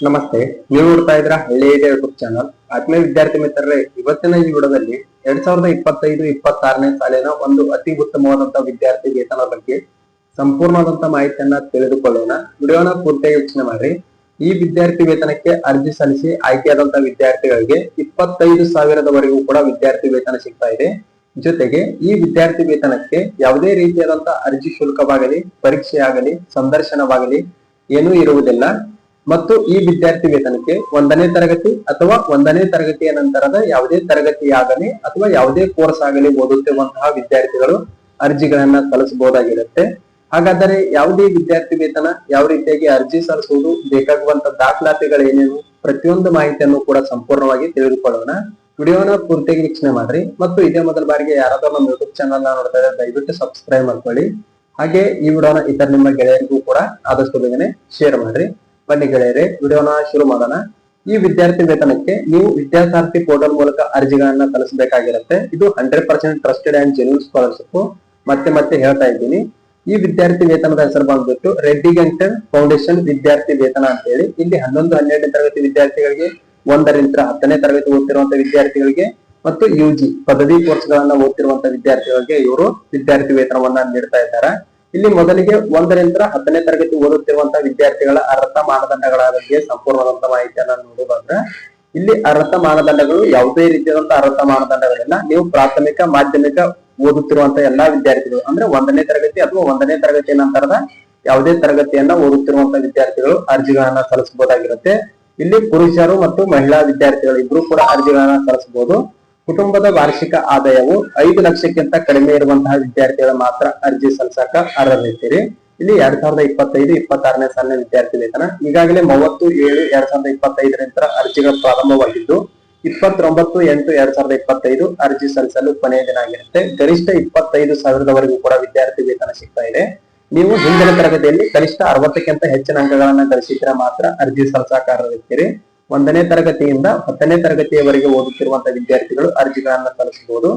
ನಮಸ್ತೆ, ನೀವು ನೋಡ್ತಾ ಇದ್ರ ಹಳ್ಳಿ ಯೂಟ್ಯೂಬ್ ಚಾನಲ್ ಆತ್ಮೀಯ ವಿದ್ಯಾರ್ಥಿ ಮಿತ್ರರೇ, ಇವತ್ತಿನ ಈ ವಿಡೋದಲ್ಲಿ ಎರಡ್ ಸಾವಿರದ ಇಪ್ಪತ್ತೈದು, ಇಪ್ಪತ್ತಾರನೇ ಸಾಲಿನ ಒಂದು ಅತಿ ಉತ್ತಮವಾದಂತಹ ವಿದ್ಯಾರ್ಥಿ ವೇತನ ಬಗ್ಗೆ ಸಂಪೂರ್ಣವಾದಂತಹ ಮಾಹಿತಿಯನ್ನ ತಿಳಿದುಕೊಳ್ಳೋಣ. ವಿಡಿಯೋನ ಪೂರ್ತಿಯಾಗಿ ವೀಕ್ಷಣೆ ಮಾಡ್ರಿ ಈ ವಿದ್ಯಾರ್ಥಿ ವೇತನಕ್ಕೆ ಅರ್ಜಿ ಸಲ್ಲಿಸಿ ಆಯ್ಕೆಯಾದಂತಹ ವಿದ್ಯಾರ್ಥಿಗಳಿಗೆ ಇಪ್ಪತ್ತೈದು ಸಾವಿರದವರೆಗೂ ಕೂಡ ವಿದ್ಯಾರ್ಥಿ ವೇತನ ಸಿಗ್ತಾ ಇದೆ. ಜೊತೆಗೆ ಈ ವಿದ್ಯಾರ್ಥಿ ವೇತನಕ್ಕೆ ಯಾವುದೇ ರೀತಿಯಾದಂತಹ ಅರ್ಜಿ ಶುಲ್ಕವಾಗಲಿ, ಪರೀಕ್ಷೆಯಾಗಲಿ, ಸಂದರ್ಶನವಾಗಲಿ ಏನೂ ಇರುವುದಿಲ್ಲ. ಮತ್ತು ಈ ವಿದ್ಯಾರ್ಥಿ ವೇತನಕ್ಕೆ ಒಂದನೇ ತರಗತಿ ಅಥವಾ ಒಂದನೇ ತರಗತಿಯ ನಂತರದ ಯಾವುದೇ ತರಗತಿಯಾಗಲಿ ಅಥವಾ ಯಾವುದೇ ಕೋರ್ಸ್ ಆಗಲಿ ಓದುತ್ತಿರುವಂತಹ ವಿದ್ಯಾರ್ಥಿಗಳು ಅರ್ಜಿಗಳನ್ನ ಸಲ್ಲಿಸಬಹುದಾಗಿರುತ್ತೆ. ಹಾಗಾದರೆ ಯಾವುದೇ ವಿದ್ಯಾರ್ಥಿ ವೇತನ ಯಾವ ರೀತಿಯಾಗಿ ಅರ್ಜಿ ಸಲ್ಲಿಸುವುದು, ಬೇಕಾಗುವಂತ ದಾಖಲಾತಿಗಳೇನೇನು ಪ್ರತಿಯೊಂದು ಮಾಹಿತಿಯನ್ನು ಕೂಡ ಸಂಪೂರ್ಣವಾಗಿ ತಿಳಿದುಕೊಳ್ಳೋಣ. ವಿಡಿಯೋನ ಪೂರ್ತಿಯಾಗಿ ವೀಕ್ಷಣೆ ಮಾಡ್ರಿ ಮತ್ತು ಇದೇ ಮೊದಲ ಬಾರಿಗೆ ಯಾರಾದರೂ ನಮ್ಮ ಯೂಟ್ಯೂಬ್ ಚಾನಲ್ ನೋಡ್ತಾ ಇದ್ರೆ ದಯವಿಟ್ಟು ಸಬ್ಸ್ಕ್ರೈಬ್ ಮಾಡ್ಕೊಳ್ಳಿ. ಹಾಗೆ ಈ ವಿಡಿಯೋನ ಇತರ ನಿಮ್ಮ ಗೆಳೆಯರಿಗೂ ಕೂಡ ಆದಷ್ಟು ಬೇಗನೆ ಶೇರ್ ಮಾಡ್ರಿ. ಬನ್ನಿ ಗೆಳೆಯರೆ, ವಿಡಿಯೋನ ಶುರು ಮಾಡೋಣ. ಈ ವಿದ್ಯಾರ್ಥಿ ವೇತನಕ್ಕೆ ನೀವು ವಿದ್ಯಾಸಾರ್ಥಿ ಪೋರ್ಟಲ್ ಮೂಲಕ ಅರ್ಜಿಗಳನ್ನ ಸಲ್ಲಿಸಬೇಕಾಗಿರುತ್ತೆ ಇದು hundred percent trusted and genuine scholarship ಮತ್ತೆ ಮತ್ತೆ ಹೇಳ್ತಾ ಇದ್ದೀನಿ. ಈ ವಿದ್ಯಾರ್ಥಿ ವೇತನದ ಹೆಸರು ಬಂದ್ಬಿಟ್ಟು ರೆಡ್ಡಿ ಗಂಟನ್ ಫೌಂಡೇಶನ್ ವಿದ್ಯಾರ್ಥಿ ವೇತನ ಅಂತ ಹೇಳಿ ಇಲ್ಲಿ ಹನ್ನೊಂದು ಹನ್ನೆರಡನೇ ತರಗತಿ ವಿದ್ಯಾರ್ಥಿಗಳಿಗೆ, ಒಂದರಿಂದ ಹತ್ತನೇ ತರಗತಿ ಓದ್ತಿರುವಂತಹ ವಿದ್ಯಾರ್ಥಿಗಳಿಗೆ ಮತ್ತು ಯು ಜಿ ಪದವಿ ಕೋರ್ಸ್ ಗಳನ್ನ ಓದ್ತಿರುವಂತಹ ವಿದ್ಯಾರ್ಥಿಗಳಿಗೆ ಇವರು ವಿದ್ಯಾರ್ಥಿ ವೇತನವನ್ನ ನೀಡ್ತಾ ಇದ್ದಾರೆ. ಇಲ್ಲಿ ಮೊದಲಿಗೆ ಒಂದರಿಂದ ಹತ್ತನೇ ತರಗತಿ ಓದುತ್ತಿರುವಂತಹ ವಿದ್ಯಾರ್ಥಿಗಳ ಅರ್ಹತಾ ಮಾನದಂಡಗಳ ಬಗ್ಗೆ ಸಂಪೂರ್ಣವಾದಂತಹ ಮಾಹಿತಿಯನ್ನ ನೋಡುವುದಾದ್ರೆ ಇಲ್ಲಿ ಅರ್ಹತಾ ಮಾನದಂಡಗಳು ಯಾವುದೇ ರೀತಿಯಾದಂತಹ ಅರ್ಹತಾ ಮಾನದಂಡಗಳಿಲ್ಲ. ನೀವು ಪ್ರಾಥಮಿಕ, ಮಾಧ್ಯಮಿಕ ಓದುತ್ತಿರುವಂತಹ ಎಲ್ಲಾ ವಿದ್ಯಾರ್ಥಿಗಳು, ಅಂದ್ರೆ ಒಂದನೇ ತರಗತಿ ಅಥವಾ ಒಂದನೇ ತರಗತಿ ನಂತರದ ಯಾವುದೇ ತರಗತಿಯನ್ನ ಓದುತ್ತಿರುವಂತಹ ವಿದ್ಯಾರ್ಥಿಗಳು ಅರ್ಜಿಗಳನ್ನ ಸಲ್ಲಿಸಬಹುದಾಗಿರುತ್ತೆ. ಇಲ್ಲಿ ಪುರುಷರು ಮತ್ತು ಮಹಿಳಾ ವಿದ್ಯಾರ್ಥಿಗಳು ಇಬ್ರು ಕೂಡ ಅರ್ಜಿಗಳನ್ನ ಸಲ್ಲಿಸಬಹುದು. ಕುಟುಂಬದ ವಾರ್ಷಿಕ ಆದಾಯವು ಐದು ಲಕ್ಷಕ್ಕಿಂತ ಕಡಿಮೆ ಇರುವಂತಹ ವಿದ್ಯಾರ್ಥಿಗಳು ಮಾತ್ರ ಅರ್ಜಿ ಸಲ್ಲಿಸಕ ಅರ್ಹರಿದ್ದೀರಿ. ಇಲ್ಲಿ ಎರಡ್ ಸಾವಿರದ ಇಪ್ಪತ್ತೈದು, ಇಪ್ಪತ್ತಾರನೇ ಸಾಲಿನ ವಿದ್ಯಾರ್ಥಿ ವೇತನ. ಈಗಾಗಲೇ ಮೂವತ್ತು, ಏಳು, ಎರಡ್ ಸಾವಿರದ ಇಪ್ಪತ್ತೈದರಿಂದ ಅರ್ಜಿಗಳು ಪ್ರಾರಂಭವಾಗಿದ್ದು, ಇಪ್ಪತ್ತೊಂಬತ್ತು, ಎಂಟು, ಎರಡ್ ಸಾವಿರದ ಇಪ್ಪತ್ತೈದು ಅರ್ಜಿ ಸಲ್ಲಿಸಲು ಕೊನೆಯ ದಿನ ಆಗಿರುತ್ತೆ. ಗರಿಷ್ಠ ಇಪ್ಪತ್ತೈದು ಸಾವಿರದವರೆಗೂ ಕೂಡ ವಿದ್ಯಾರ್ಥಿ ವೇತನ ಸಿಗ್ತಾ ಇದೆ. ನೀವು ಹಿಂದಿನ ತರಗತಿಯಲ್ಲಿ ಕನಿಷ್ಠ ಅರವತ್ತಕ್ಕಿಂತ ಹೆಚ್ಚಿನ ಅಂಕಗಳನ್ನ ಗಳಿಸಿದ್ರೆ ಮಾತ್ರ ಅರ್ಜಿ ಸಲ್ಲಿಸಕಾರರಿರ್ತೀರಿ ಒಂದನೇ ತರಗತಿಯಿಂದ ಹತ್ತನೇ ತರಗತಿಯವರೆಗೆ ಓದುತ್ತಿರುವಂತಹ ವಿದ್ಯಾರ್ಥಿಗಳು ಅರ್ಜಿಗಳನ್ನ ಸಲ್ಲಿಸಬಹುದು.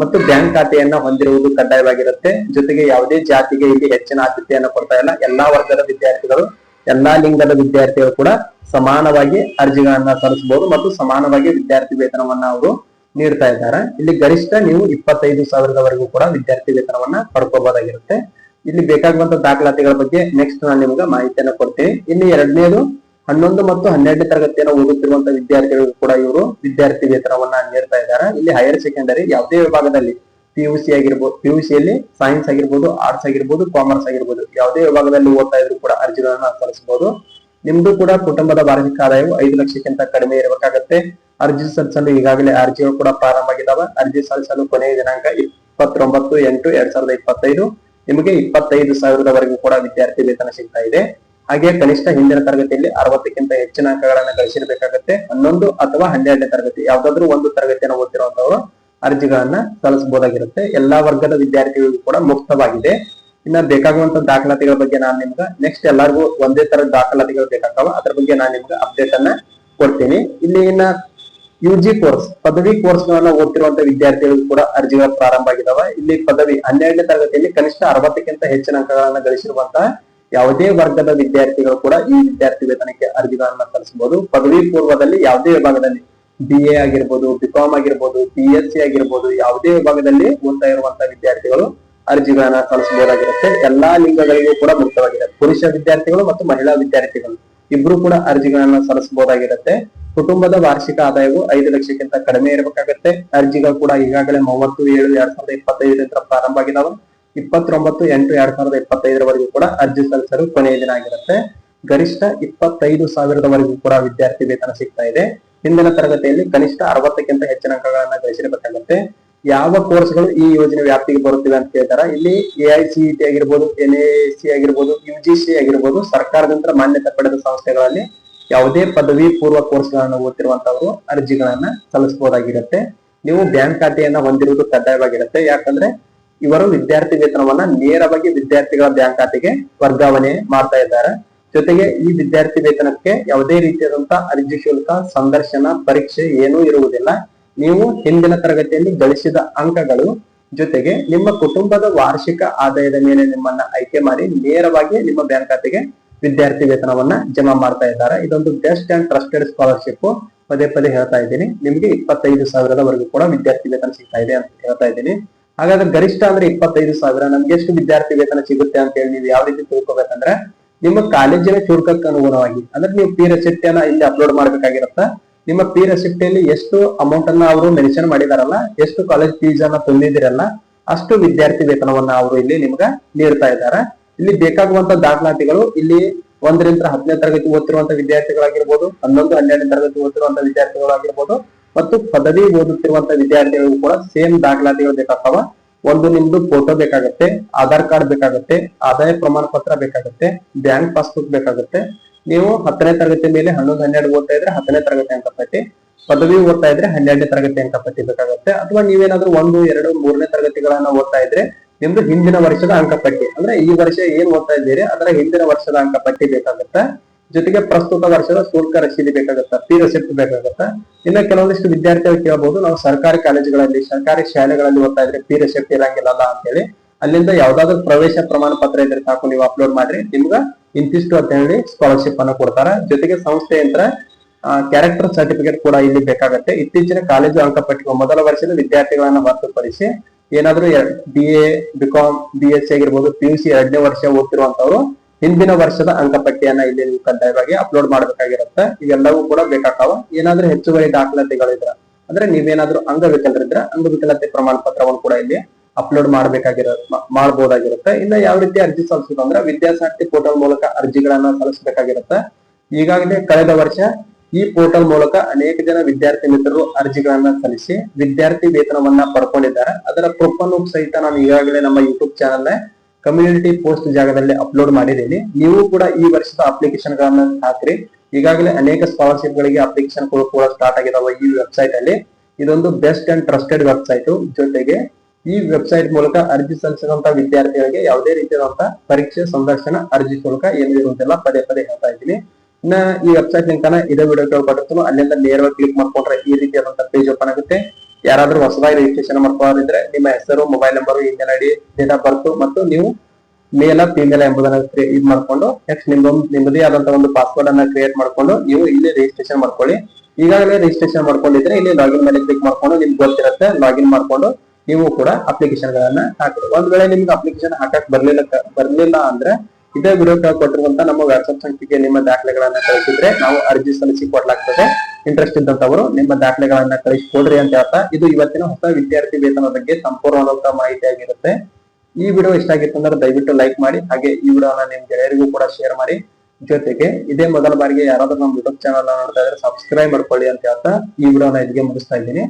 ಮತ್ತು ಬ್ಯಾಂಕ್ ಖಾತೆಯನ್ನ ಹೊಂದಿರುವುದು ಕಡ್ಡಾಯವಾಗಿರುತ್ತೆ. ಜೊತೆಗೆ ಯಾವುದೇ ಜಾತಿಗೆ ಇಲ್ಲಿ ಹೆಚ್ಚಿನ ಆದ್ಯತೆಯನ್ನು ಕೊಡ್ತಾ ಇಲ್ಲ. ಎಲ್ಲಾ ವರ್ಗದ ವಿದ್ಯಾರ್ಥಿಗಳು, ಎಲ್ಲಾ ಲಿಂಗದ ವಿದ್ಯಾರ್ಥಿಗಳು ಕೂಡ ಸಮಾನವಾಗಿ ಅರ್ಜಿಗಳನ್ನ ಸಲ್ಲಿಸಬಹುದು ಮತ್ತು ಸಮಾನವಾಗಿ ವಿದ್ಯಾರ್ಥಿ ವೇತನವನ್ನ ಅವರು ನೀಡ್ತಾ ಇದ್ದಾರೆ. ಇಲ್ಲಿ ಗರಿಷ್ಠ ನೀವು ಇಪ್ಪತ್ತೈದು ಸಾವಿರದವರೆಗೂ ಕೂಡ ವಿದ್ಯಾರ್ಥಿ ವೇತನವನ್ನ ಪಡ್ಕೋಬಹುದಾಗಿರುತ್ತೆ ಇಲ್ಲಿ ಬೇಕಾಗುವಂತ ದಾಖಲಾತಿಗಳ ಬಗ್ಗೆ ನೆಕ್ಸ್ಟ್ ನಾನು ನಿಮ್ಗೆ ಮಾಹಿತಿಯನ್ನು ಕೊಡ್ತೀನಿ. ಇಲ್ಲಿ ಎರಡನೇದು ಹನ್ನೊಂದು ಮತ್ತು ಹನ್ನೆರಡನೇ ತರಗತಿಯನ್ನು ಓದುತ್ತಿರುವಂತಹ ವಿದ್ಯಾರ್ಥಿಗಳಿಗೂ ಕೂಡ ಇವರು ವಿದ್ಯಾರ್ಥಿ ವೇತನವನ್ನ ನೀಡ್ತಾ ಇದ್ದಾರೆ. ಇಲ್ಲಿ ಹೈಯರ್ ಸೆಕೆಂಡರಿ ಯಾವುದೇ ವಿಭಾಗದಲ್ಲಿ ಪಿ ಯು ಸಿ ಆಗಿರ್ಬೋದು ಪಿ ಯು ಸಿಯಲ್ಲಿ ಸೈನ್ಸ್ ಆಗಿರ್ಬೋದು ಆರ್ಟ್ಸ್ ಆಗಿರ್ಬೋದು ಕಾಮರ್ಸ್ ಆಗಿರ್ಬೋದು ಯಾವುದೇ ವಿಭಾಗದಲ್ಲಿ ಓದ್ತಾ ಇದ್ರು ಕೂಡ ಅರ್ಜಿಗಳನ್ನ ಸಲ್ಲಿಸಬಹುದು. ನಿಮ್ದು ಕೂಡ ಕುಟುಂಬದ ವಾರ್ಷಿಕ ಆದಾಯವು ಐದು ಲಕ್ಷಕ್ಕಿಂತ ಕಡಿಮೆ ಇರಬೇಕಾಗತ್ತೆ. ಅರ್ಜಿ ಸಲ್ಲಿಸಲು ಈಗಾಗಲೇ ಅರ್ಜಿಗಳು ಕೂಡ ಪ್ರಾರಂಭ ಆಗಿದ್ದಾವೆ ಅರ್ಜಿ ಸಲ್ಲಿಸಲು ಕೊನೆಯ ದಿನಾಂಕ ಇಪ್ಪತ್ತೊಂಬತ್ತು ಎಂಟು ಎರಡ್ ಸಾವಿರದ ಇಪ್ಪತ್ತೈದು. ನಿಮಗೆ ಇಪ್ಪತ್ತೈದು ಸಾವಿರದವರೆಗೂ ಕೂಡ ವಿದ್ಯಾರ್ಥಿ ವೇತನ ಸಿಗ್ತಾ ಇದೆ. ಹಾಗೆ ಕನಿಷ್ಠ ಹಿಂದಿನ ತರಗತಿಯಲ್ಲಿ ಅರವತ್ತಕ್ಕಿಂತ ಹೆಚ್ಚಿನ ಅಂಕಗಳನ್ನ ಗಳಿಸಿರಬೇಕಾಗತ್ತೆ. ಹನ್ನೊಂದು ಅಥವಾ ಹನ್ನೆರಡನೇ ತರಗತಿ, ಯಾವ್ದಾದ್ರು ಒಂದು ತರಗತಿಯನ್ನು ಓದ್ತಿರುವಂತವರು ಅರ್ಜಿಗಳನ್ನ ಸಲ್ಲಿಸಬಹುದಾಗಿರುತ್ತೆ. ಎಲ್ಲಾ ವರ್ಗದ ವಿದ್ಯಾರ್ಥಿಗಳಿಗೂ ಕೂಡ ಮುಕ್ತವಾಗಿದೆ. ಇನ್ನ ಬೇಕಾಗುವಂತ ದಾಖಲಾತಿಗಳ ಬಗ್ಗೆ ನಾನು ನಿಮ್ಗೆ ನೆಕ್ಸ್ಟ್ ಎಲ್ಲರಿಗೂ ಒಂದೇ ತರ ದಾಖಲಾತಿಗಳು ಬೇಕಾಗ್ತಾವ. ಅದ್ರ ಬಗ್ಗೆ ನಾನು ನಿಮ್ಗೆ ಅಪ್ಡೇಟ್ ಅನ್ನ ಕೊಡ್ತೀನಿ. ಇಲ್ಲಿ ಇನ್ನ ಯು ಜಿ ಕೋರ್ಸ್ ಪದವಿ ಕೋರ್ಸ್ ಗಳನ್ನ ಓದ್ತಿರುವಂತ ವಿದ್ಯಾರ್ಥಿಗಳಿಗೂ ಕೂಡ ಅರ್ಜಿಗಳು ಪ್ರಾರಂಭ ಆಗಿದಾವ. ಇಲ್ಲಿ ಪದವಿ ಹನ್ನೆರಡನೇ ತರಗತಿಯಲ್ಲಿ ಕನಿಷ್ಠ ಅರವತ್ತಕ್ಕಿಂತ ಹೆಚ್ಚಿನ ಅಂಕಗಳನ್ನ ಗಳಿಸಿರುವಂತಹ ಯಾವುದೇ ವರ್ಗದ ವಿದ್ಯಾರ್ಥಿಗಳು ಕೂಡ ಈ ವಿದ್ಯಾರ್ಥಿ ವೇತನಕ್ಕೆ ಅರ್ಜಿಗಳನ್ನ ಸಲ್ಲಿಸಬಹುದು. ಪದವಿ ಪೂರ್ವದಲ್ಲಿ ಯಾವುದೇ ವಿಭಾಗದಲ್ಲಿ ಬಿ ಎ ಆಗಿರ್ಬೋದು ಬಿಕಾಮ್ ಆಗಿರ್ಬೋದು ಬಿ ಎಸ್ ಸಿ ಆಗಿರ್ಬೋದು, ಯಾವುದೇ ವಿಭಾಗದಲ್ಲಿ ಓದ್ತಾ ಇರುವಂತಹ ವಿದ್ಯಾರ್ಥಿಗಳು ಅರ್ಜಿಗಳನ್ನ ಸಲ್ಲಿಸಬಹುದಾಗಿರುತ್ತೆ. ಎಲ್ಲಾ ಲಿಂಗಗಳಿಗೂ ಕೂಡ ಮುಕ್ತವಾಗಿದೆ ಪುರುಷ ವಿದ್ಯಾರ್ಥಿಗಳು ಮತ್ತು ಮಹಿಳಾ ವಿದ್ಯಾರ್ಥಿಗಳು ಇಬ್ರು ಕೂಡ ಅರ್ಜಿಗಳನ್ನ ಸಲ್ಲಿಸಬಹುದಾಗಿರುತ್ತೆ. ಕುಟುಂಬದ ವಾರ್ಷಿಕ ಆದಾಯವು ಐದು ಲಕ್ಷಕ್ಕಿಂತ ಕಡಿಮೆ ಇರಬೇಕಾಗತ್ತೆ. ಅರ್ಜಿಗಳು ಕೂಡ ಈಗಾಗಲೇ ಮೂವತ್ತು, ಏಳು, ಎರಡ್ ಸಾವಿರದ ಇಪ್ಪತ್ತೈದರಿಂದ ಪ್ರಾರಂಭ ಆಗಿದಾವೆ. ಇಪ್ಪತ್ತೊಂಬತ್ತು ಎಂಟು ಎರಡ್ ಸಾವಿರದ ಇಪ್ಪತ್ತೈದರವರೆಗೂ ಕೂಡ ಅರ್ಜಿ ಸಲ್ಲಿಸಲು ಕೊನೆಯ ದಿನ ಆಗಿರುತ್ತೆ. ಗರಿಷ್ಠ ಇಪ್ಪತ್ತೈದು ಸಾವಿರದವರೆಗೂ ಕೂಡ ವಿದ್ಯಾರ್ಥಿ ವೇತನ ಸಿಗ್ತಾ ಇದೆ. ಹಿಂದಿನ ತರಗತಿಯಲ್ಲಿ ಕನಿಷ್ಠ ಅರವತ್ತಕ್ಕಿಂತ ಹೆಚ್ಚಿನ ಅಂಕಗಳನ್ನ ಗಳಿಸಿರಬೇಕಾಗುತ್ತೆ. ಯಾವ ಕೋರ್ಸ್ಗಳು ಈ ಯೋಜನೆ ವ್ಯಾಪ್ತಿಗೆ ಬರುತ್ತಿವೆ ಅಂತ ಕೇಳ್ತಾರ? ಇಲ್ಲಿ ಎಐಸಿಇಟಿ ಆಗಿರ್ಬೋದು, ಎನ್ ಸಿ ಆಗಿರ್ಬೋದು, ಯು ಜಿ ಸಿ ಆಗಿರ್ಬೋದು, ಸರ್ಕಾರದಿಂದ ಮಾನ್ಯತೆ ಪಡೆದ ಸಂಸ್ಥೆಗಳಲ್ಲಿ ಯಾವುದೇ ಪದವಿ ಪೂರ್ವ ಕೋರ್ಸ್ಗಳನ್ನು ಓದ್ತಿರುವಂತವರು ಅರ್ಜಿಗಳನ್ನ ಸಲ್ಲಿಸಬಹುದಾಗಿರುತ್ತೆ. ನೀವು ಬ್ಯಾಂಕ್ ಖಾತೆಯನ್ನ ಹೊಂದಿರುವುದು ಕಡ್ಡಾಯವಾಗಿರುತ್ತೆ. ಯಾಕಂದ್ರೆ ಇವರು ವಿದ್ಯಾರ್ಥಿ ವೇತನವನ್ನ ನೇರವಾಗಿ ವಿದ್ಯಾರ್ಥಿಗಳ ಬ್ಯಾಂಕ್ ಖಾತೆಗೆ ವರ್ಗಾವಣೆ ಮಾಡ್ತಾ ಇದ್ದಾರೆ. ಜೊತೆಗೆ ಈ ವಿದ್ಯಾರ್ಥಿ ವೇತನಕ್ಕೆ ಯಾವುದೇ ರೀತಿಯಾದಂತಹ ಅರ್ಜಿ ಶುಲ್ಕ ಸಂದರ್ಶನ, ಪರೀಕ್ಷೆ ಏನೂ ಇರುವುದಿಲ್ಲ. ನೀವು ಹಿಂದಿನ ತರಗತಿಯಲ್ಲಿ ಗಳಿಸಿದ ಅಂಕಗಳು ಜೊತೆಗೆ ನಿಮ್ಮ ಕುಟುಂಬದ ವಾರ್ಷಿಕ ಆದಾಯದ ಮೇಲೆ ನಿಮ್ಮನ್ನ ಆಯ್ಕೆ ಮಾಡಿ ನೇರವಾಗಿ ನಿಮ್ಮ ಬ್ಯಾಂಕ್ ಖಾತೆಗೆ ವಿದ್ಯಾರ್ಥಿ ವೇತನವನ್ನ ಜಮಾ ಮಾಡ್ತಾ ಇದ್ದಾರೆ. ಇದೊಂದು ಬೆಸ್ಟ್ ಅಂಡ್ ಟ್ರಸ್ಟೆಡ್ ಸ್ಕಾಲರ್ಶಿಪ್. ಪದೇ ಪದೇ ಹೇಳ್ತಾ ಇದ್ದೀನಿ. ನಿಮಗೆ ಇಪ್ಪತ್ತೈದು ಸಾವಿರದವರೆಗೂ ಕೂಡ ವಿದ್ಯಾರ್ಥಿ ವೇತನ ಸಿಗ್ತಾ ಇದೆ ಅಂತ ಹೇಳ್ತಾ ಇದ್ದೀನಿ. ಹಾಗಾದ್ರೆ ಗರಿಷ್ಠ ಅಂದ್ರೆ ಇಪ್ಪತ್ತೈದು ಸಾವಿರ. ನಮ್ಗೆ ಎಷ್ಟು ವಿದ್ಯಾರ್ಥಿ ವೇತನ ಸಿಗುತ್ತೆ ಅಂತ ಹೇಳಿ ನೀವು ಯಾವ ರೀತಿ ತಿಳ್ಕೊಬೇಕಂದ್ರೆ ನಿಮ್ಮ ಕಾಲೇಜಿನ ಶುಲ್ಕಕ್ಕೆ ಅನುಗುಣವಾಗಿ. ಅಂದ್ರೆ ನೀವು ಪಿ ರೆಸಿಪ್ಟ್ ಅನ್ನ ಇಲ್ಲಿ ಅಪ್ಲೋಡ್ ಮಾಡ್ಬೇಕಾಗಿರತ್ತ. ನಿಮ್ಮ ಪಿ ರೆಸಿಪ್ಟಿಯಲ್ಲಿ ಎಷ್ಟು ಅಮೌಂಟ್ ಅನ್ನ ಅವರು ಮೆನ್ಷನ್ ಮಾಡಿದಾರಲ್ಲ, ಎಷ್ಟು ಕಾಲೇಜ್ ಫೀಸ್ ಅನ್ನ ತುಂಬಿದಿರಲ್ಲ ಅಷ್ಟು ವಿದ್ಯಾರ್ಥಿ ವೇತನವನ್ನ ಅವರು ಇಲ್ಲಿ ನಿಮ್ಗೆ ನೀಡ್ತಾ ಇದ್ದಾರೆ. ಇಲ್ಲಿ ಬೇಕಾಗುವಂತ ದಾಖಲಾತಿಗಳು ಇಲ್ಲಿ ಒಂದರಿಂದ ಹದಿನೈದು ತರಗತಿ ಓದ್ತಿರುವಂತ ವಿದ್ಯಾರ್ಥಿಗಳಾಗಿರ್ಬೋದು, ಹನ್ನೊಂದು, ಹನ್ನೆರಡನೇ ತರಗತಿ ಓದ್ತಿರುವಂತ ವಿದ್ಯಾರ್ಥಿಗಳಾಗಿರ್ಬೋದು ಮತ್ತು ಪದವಿ ಓದುತ್ತಿರುವಂತ ವಿದ್ಯಾರ್ಥಿಗಳಿಗೂ ಕೂಡ ಸೇಮ್ ದಾಖಲಾತಿಗಳು ಬೇಕಾಗ್ತಾವ ಒಂದು ನಿಮ್ದು ಫೋಟೋ ಬೇಕಾಗುತ್ತೆ ಆಧಾರ್ ಕಾರ್ಡ್ ಬೇಕಾಗುತ್ತೆ, ಆದಾಯ ಪ್ರಮಾಣ ಪತ್ರ ಬೇಕಾಗುತ್ತೆ ಬ್ಯಾಂಕ್ ಪಾಸ್ಬುಕ್ ಬೇಕಾಗುತ್ತೆ. ನೀವು ಹತ್ತನೇ ತರಗತಿ ಮೇಲೆ ಹನ್ನೊಂದು, ಹನ್ನೆರಡು ಓದ್ತಾ ಇದ್ರೆ ಹತ್ತನೇ ತರಗತಿ ಅಂಕಪಟ್ಟಿ ಪದವಿ ಓದ್ತಾ ಇದ್ರೆ ಹನ್ನೆರಡನೇ ತರಗತಿ ಅಂಕಪಟ್ಟಿ ಬೇಕಾಗುತ್ತೆ. ಅಥವಾ ನೀವೇನಾದ್ರೂ ಒಂದು, ಎರಡು, ಮೂರನೇ ತರಗತಿಗಳನ್ನ ಓದ್ತಾ ಇದ್ರೆ ನಿಮ್ದು ಹಿಂದಿನ ವರ್ಷದ ಅಂಕಪಟ್ಟಿ ಅಂದ್ರೆ ಈ ವರ್ಷ ಏನ್ ಓದ್ತಾ ಇದ್ದೀರಿ? ಅದರ ಹಿಂದಿನ ವರ್ಷದ ಅಂಕಪಟ್ಟಿ ಬೇಕಾಗುತ್ತೆ. ಜೊತೆಗೆ ಪ್ರಸ್ತುತ ವರ್ಷದ ಶುಲ್ಕ ರಸೀದಿ ಬೇಕಾಗುತ್ತೆ ಪಿ ರೆಸಿಪ್ಟ್ ಬೇಕಾಗುತ್ತೆ. ಇನ್ನ ಕೆಲವೊಂದಿಷ್ಟು ವಿದ್ಯಾರ್ಥಿಗಳು ಕೇಳಬಹುದು ನಾವು ಸರ್ಕಾರಿ ಕಾಲೇಜುಗಳಲ್ಲಿ, ಸರ್ಕಾರಿ ಶಾಲೆಗಳಲ್ಲಿ ಓದ್ತಾ ಇದ್ರೆ ಪಿ ರೆಸಿಪ್ಟ್ ಇರಂಗಿಲ್ಲಲ್ಲ ಅಂತ ಹೇಳಿ ಅಲ್ಲಿಂದ ಯಾವ್ದಾದ್ರು ಪ್ರವೇಶ ಪ್ರಮಾಣ ಪತ್ರ ಇದ್ರೆ ಸಾಕು, ನೀವು ಅಪ್ಲೋಡ್ ಮಾಡ್ರಿ. ನಿಮ್ಗ ಇಂತಿಷ್ಟು ಅಂತ ಹೇಳಿ ಸ್ಕಾಲರ್ಶಿಪ್ ಅನ್ನ ಕೊಡ್ತಾರ. ಜೊತೆಗೆ ಸಂಸ್ಥೆಯಿಂದ ಕ್ಯಾರೆಕ್ಟರ್ ಸರ್ಟಿಫಿಕೇಟ್ ಕೂಡ ಇಲ್ಲಿ ಬೇಕಾಗುತ್ತೆ. ಇತ್ತೀಚಿನ ಕಾಲೇಜು ಅಂಕಪಟ್ಟಿಗೆ ಮೊದಲ ವರ್ಷದ ವಿದ್ಯಾರ್ಥಿಗಳನ್ನ ಹೊರತುಪಡಿಸಿ ಏನಾದ್ರೂ B A B Com B S C ಆಗಿರ್ಬೋದು ಪಿ ಯು ಸಿ ಎರಡನೇ ವರ್ಷ ಓದ್ತಿರುವಂತವ್ರು ಹಿಂದಿನ ವರ್ಷದ ಅಂಕಪಟ್ಟಿಯನ್ನ ಇಲ್ಲಿ ನೀವು ಕಡ್ಡಾಯವಾಗಿ ಅಪ್ಲೋಡ್ ಮಾಡ್ಬೇಕಾಗಿರುತ್ತೆ. ಇವೆಲ್ಲವೂ ಕೂಡ ಬೇಕಾಗ್ತಾವ. ಏನಾದ್ರೂ ಹೆಚ್ಚುವರಿ ದಾಖಲಾತಿಗಳಿದ್ರ, ಅಂದ್ರೆ ನೀವೇನಾದ್ರೂ ಅಂಗವಿಕಲರಿದ್ರ ಅಂಗವಿಕಲತೆ ಪ್ರಮಾಣ ಪತ್ರವನ್ನು ಕೂಡ ಇಲ್ಲಿ ಅಪ್ಲೋಡ್ ಮಾಡಬೇಕಾಗಿರ ಮಾಡಬಹುದಾಗಿರುತ್ತೆ ಇನ್ನ ಯಾವ ರೀತಿ ಅರ್ಜಿ ಸಲ್ಲಿಸೋದು ಅಂದ್ರೆ ವಿದ್ಯಾಸಾರ್ಥಿ ಪೋರ್ಟಲ್ ಮೂಲಕ ಅರ್ಜಿಗಳನ್ನ ಸಲ್ಲಿಸಬೇಕಾಗಿರುತ್ತೆ. ಈಗಾಗಲೇ ಕಳೆದ ವರ್ಷ ಈ ಪೋರ್ಟಲ್ ಮೂಲಕ ಅನೇಕ ಜನ ವಿದ್ಯಾರ್ಥಿ ಮಿತ್ರರು ಅರ್ಜಿಗಳನ್ನ ಸಲ್ಲಿಸಿ ವಿದ್ಯಾರ್ಥಿ ವೇತನವನ್ನ ಪಡ್ಕೊಂಡಿದ್ದಾರೆ. ಅದರ ಪ್ರೂಫ್ ಅನ್ನು ಸಹಿತ ನಾನು ಈಗಾಗಲೇ ನಮ್ಮ ಯೂಟ್ಯೂಬ್ ಚಾನಲ್ ಕಮ್ಯುನಿಟಿ ಪೋಸ್ಟ್ ಜಾಗದಲ್ಲಿ ಅಪ್ಲೋಡ್ ಮಾಡಿದ್ದೀನಿ. ನೀವು ಕೂಡ ಈ ವರ್ಷದ ಅಪ್ಲಿಕೇಶನ್ ಗಳನ್ನ ಹಾಕ್ರಿ. ಈಗಾಗಲೇ ಅನೇಕ ಸ್ಕಾಲರ್ಶಿಪ್ ಗಳಿಗೆ ಅಪ್ಲಿಕೇಶನ್ ಕೂಡ ಸ್ಟಾರ್ಟ್ ಆಗಿದಾವೆ ಈ ವೆಬ್ಸೈಟ್ ಅಲ್ಲಿ. ಇದೊಂದು ಬೆಸ್ಟ್ ಅಂಡ್ ಟ್ರಸ್ಟೆಡ್ ವೆಬ್ಸೈಟ್ ಜೊತೆಗೆ ಈ ವೆಬ್ಸೈಟ್ ಮೂಲಕ ಅರ್ಜಿ ಸಲ್ಲಿಸಿದಂತ ವಿದ್ಯಾರ್ಥಿಗಳಿಗೆ ಯಾವುದೇ ರೀತಿಯಾದಂತಹ ಪರೀಕ್ಷೆ, ಸಂದರ್ಶನ, ಅರ್ಜಿ ಮೂಲಕ ಏನಿರುವಂತೆಲ್ಲ ಪದೇ ಪದೇ ಹೇಳ್ತಾ ಇದ್ದೀನಿ. ಇನ್ನ ಈ ವೆಬ್ಸೈಟ್ ಲಿಂಕ್ ಇದೇ ವಿಡಿಯೋ ಕೇಳ್ಕೊಟ್ಟಿರ್ತೀನಿ ಅಲ್ಲಿಂದ ನೇರವಾಗಿ ಕ್ಲಿಕ್ ಮಾಡ್ಕೊಂಡ್ರೆ ಈ ರೀತಿಯಾದಂತಹ ಪೇಜ್ ಓಪನ್ ಆಗುತ್ತೆ. ಯಾರಾದ್ರೂ ಹೊಸದಾಗಿ ರಿಜಿಸ್ಟ್ರೇಷನ್ ಮಾಡ್ಕೊಳ್ಳೋದಿದ್ರೆ ನಿಮ್ಮ ಹೆಸರು mobile number email ID date of birth ಮತ್ತು ನೀವು ಮೇಲ ಫಿಮೇಲ್ ಎಂಬುದನ್ನ ಇದು ಮಾಡ್ಕೊಂಡು ನೆಕ್ಸ್ಟ್ ನಿಮ್ಮ ನಿಮ್ಮದೇ ಆದಂತ ಒಂದು ಪಾಸ್ವರ್ಡ್ ಅನ್ನ ಕ್ರಿಯೇಟ್ ಮಾಡ್ಕೊಂಡು ನೀವು ಇಲ್ಲಿ ರಿಜಿಸ್ಟ್ರೇಷನ್ ಮಾಡ್ಕೊಳ್ಳಿ. ಈಗಾಗಲೇ ರಿಜಿಸ್ಟ್ರೇಷನ್ ಮಾಡ್ಕೊಂಡಿದ್ರೆ ಇಲ್ಲಿ ಲಾಗಿನ್ ಮೇಲೆ ಕ್ಲಿಕ್ ಮಾಡ್ಕೊಂಡು ನಿಮ್ಗೆ ಗೊತ್ತಿರುತ್ತೆ ಲಾಗಿನ್ ಮಾಡ್ಕೊಂಡು ನೀವು ಕೂಡ ಅಪ್ಲಿಕೇಶನ್ ಗಳನ್ನ ಹಾಕಿ ಒಂದ್ ವೇಳೆ ನಿಮ್ಗೆ ಅಪ್ಲಿಕೇಶನ್ ಹಾಕಕ್ ಬರ್ಲಿಲ್ಲ ಬರ್ಲಿಲ್ಲ ಅಂದ್ರೆ ಇದೇ ವಿಡಿಯೋ ಕೊಟ್ಟಿರುವಂತ ನಮ್ಮ ವಾಟ್ಸ್ಆಪ್ ಸಂಖ್ಯೆಗೆ ನಿಮ್ಮ ದಾಖಲೆಗಳನ್ನ ಕಳಿಸಿದ್ರೆ ನಾವು ಅರ್ಜಿ ಸಲ್ಲಿಸಿ ಕೊಡ್ಲಾಗ್ತದೆ ಇಂಟ್ರೆಸ್ಟ್ ಇದ್ದಂತವರು ನಿಮ್ಮ ದಾಖಲೆಗಳನ್ನ ಕಳಿಸಿ ಕೊಡ್ರಿ ಅಂತ ಹೇಳ್ತಾ, ಇದು ಇವತ್ತಿನ ಹೊಸ ವಿದ್ಯಾರ್ಥಿ ವೇತನ ಬಗ್ಗೆ ಸಂಪೂರ್ಣವಾದಂತಹ ಮಾಹಿತಿ ಆಗಿರುತ್ತೆ. ಈ ವಿಡಿಯೋ ಇಷ್ಟ ಆಗಿತ್ತು ಅಂದ್ರೆ ದಯವಿಟ್ಟು ಲೈಕ್ ಮಾಡಿ, ಹಾಗೆ ಈ ವಿಡಿಯೋನ ನಿಮ್ ಗೆಳೆಯರಿಗೂ ಕೂಡ ಶೇರ್ ಮಾಡಿ. ಜೊತೆಗೆ ಇದೇ ಮೊದಲ ಬಾರಿಗೆ ಯಾರಾದ್ರೂ ನಮ್ಮ ಯೂಟ್ಯೂಬ್ ಚಾನಲ್ ನೋಡ್ತಾ ಇದ್ರೆ ಸಬ್ಸ್ಕ್ರೈಬ್ ಮಾಡ್ಕೊಳ್ಳಿ ಅಂತ ಹೇಳ್ತಾ, ಈ ವಿಡಿಯೋನ ಇಲ್ಲಿಗೆ ಮುಗಿಸ್ತಾ ಇದ್ದೀನಿ.